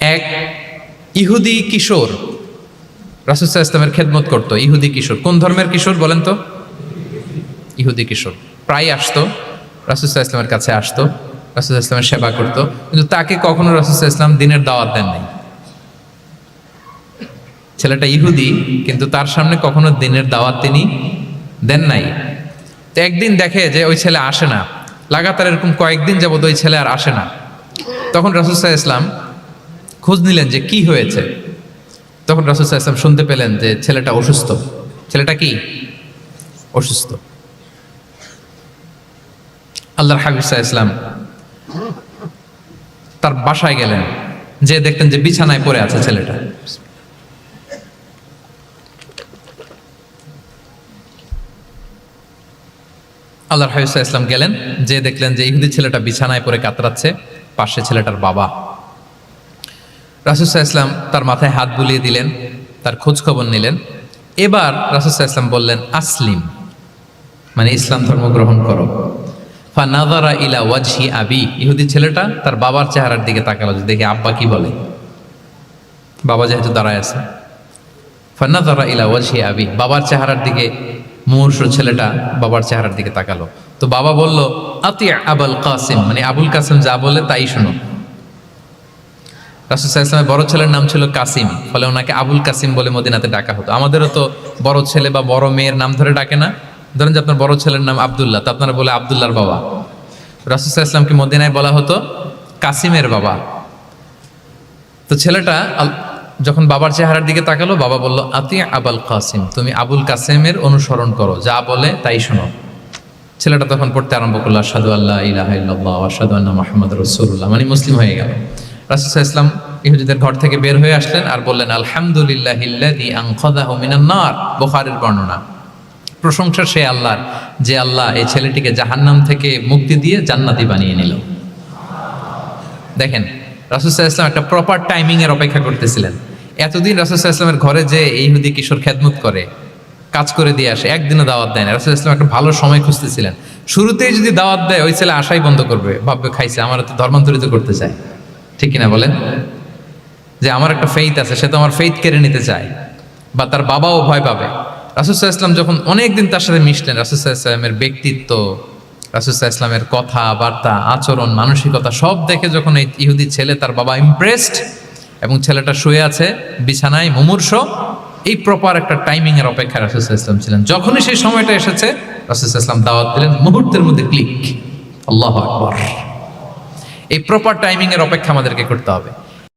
এক ইহুদি কিশোর। রাসুসাহ ইসলামের খেদমত করতো, ইহুদি কিশোর। কোন ধর্মের কিশোর বলেন তো? ইহুদি কিশোর। প্রায় আসতো রাসুসাহ ইসলামের কাছে আসতো রাসুসাহ ইসলামের সেবা করতো, কিন্তু তাকে কখনো রাসুসাহ ইসলাম দিনের দাওয়াত দেন নাই। ছেলেটা ইহুদি, কিন্তু তার সামনে কখনো দিনের দাওয়াত তিনি দেন নাই। তো একদিন দেখে যে ওই ছেলে আসে না। লাগাতার এরকম কয়েকদিন যাবত ওই ছেলে আর আসে না। তখন রাসুসাহ ইসলাম খোঁজ নিলেন যে কি হয়েছে। তখন রাসুসাহ ইসলাম শুনতে পেলেন যে ছেলেটা অসুস্থ। ছেলেটা কি? অসুস্থ। আল্লাহর হাবিব ইসলাম তার বাসায় গেলেন। যে দেখতেন যে বিছানায় পড়ে আছে ছেলেটা। আল্লাহর হাবিব সাহা ইসলাম গেলেন। যে দেখলেন যে ইহুদি ছেলেটা বিছানায় পড়ে কাতরাচ্ছে, পাশে ছেলেটার বাবা। রাসুসাহ ইসলাম তার মাথায় হাত বুলিয়ে দিলেন, তার খোঁজ খবর নিলেন। এবার রাসুসাহ ইসলাম বললেন, আসলিম মানে ইসলাম ধর্ম গ্রহণ করো। ফানাদারা ইলা ওয়াজহি আবি, ইহুদি ছেলেটা তার বাবার চেহারার দিকে তাকালো, যে দেখি আব্বা কি বলে? বাবা যেহেতু দাঁড়ায় আছে। ফানাদারা ইলা ওয়াজহি আবি, বাবার চেহারার দিকে মুমূর্ষ ছেলেটা বাবার চেহারার দিকে তাকালো। তো বাবা বলল, আতি আবুল কাসিম মানে আবুল কাসিম যা বলে তাই শোনো। রাসুল ইসলামের বড় ছেলের নাম ছিল কাসিম, ফলে ওনাকে আবুল কাসিম বলে মদিনাতে ডাকা হতো। আমাদেরও তো বড় ছেলে বা বড় মেয়ের নাম ধরে ডাকে না। ধরেন যে আপনার বড় ছেলের নাম আবদুল্লাহ, তো আপনারা বলে আবদুল্লাহর বাবা। রাসুল ইসলামকে মদিনায় বলা হতো কাসিমের বাবা। তো ছেলেটা যখন বাবার চেহারার দিকে তাকালো, বাবা বলল, আতি আবুল কাসিম, তুমি আবুল কাসিমের অনুসরণ করো, যা বলে তাই শোনো। ছেলেটা তখন পড়তে আরম্ভ করল আসাদু আল্লাহ ইলাহা আসাদু আন্না মাহমুদ রসুল্লাহ মানে মুসলিম হয়ে গেল। রাসুল ইসলাম ইহুদিদের ঘর থেকে বের হয়ে আসলেন আর বললেন আলহামদুলিল্লাহ বুখারীর বর্ণনা। প্রশংসা সে আল্লাহর, যে আল্লাহ এই ছেলেটিকে জাহান্নাম থেকে মুক্তি দিয়ে জান্নাতি বানিয়ে নিল। দেখেন রাসুসাহ ইসলাম একটা প্রপার টাইমিং এর অপেক্ষা করতেছিলেন। এতদিন রাসুসাহ ইসলামের ঘরে যে ইহুদি কিশোর খেদমত করে, কাজ করে দিয়ে আসে, একদিনও দাওয়াত দেয় না। রাসুল ইসলাম একটা ভালো সময় খুঁজতেছিলেন। শুরুতেই যদি দাওয়াত দেয়, ওই ছেলে আশাই বন্ধ করবে। ভাববে, খাইছে, আমার তো ধর্মান্তরিত করতে চায়। ঠিক কিনা বলেন? যে আমার একটা ফেইথ আছে সে তো আমার ফেইথ কেড়ে নিতে চায় বা তার বাবাও ভয় পাবে। রাসুসাহ ইসলাম যখন অনেকদিন তার সাথে মিশলেন রাসুসাহ ইসলামের ব্যক্তিত্ব রাসুসাহ ইসলামের কথা বার্তা আচরণ মানসিকতা সব দেখে যখন এই ইহুদি ছেলে তার বাবা ইমপ্রেসড এবং ছেলেটা শুয়ে আছে বিছানায় মুমূর্ষ এই প্রপার একটা টাইমিং এর অপেক্ষা রাসুসাহ ইসলাম ছিলেন। যখনই সেই সময়টা এসেছে রাসুসাহ ইসলাম দাওয়াত দিলেন মুহূর্তের মধ্যে ক্লিক আল্লাহ আকবর। এই প্রপার টাইমিংয়ের অপেক্ষা আমাদেরকে করতে হবে।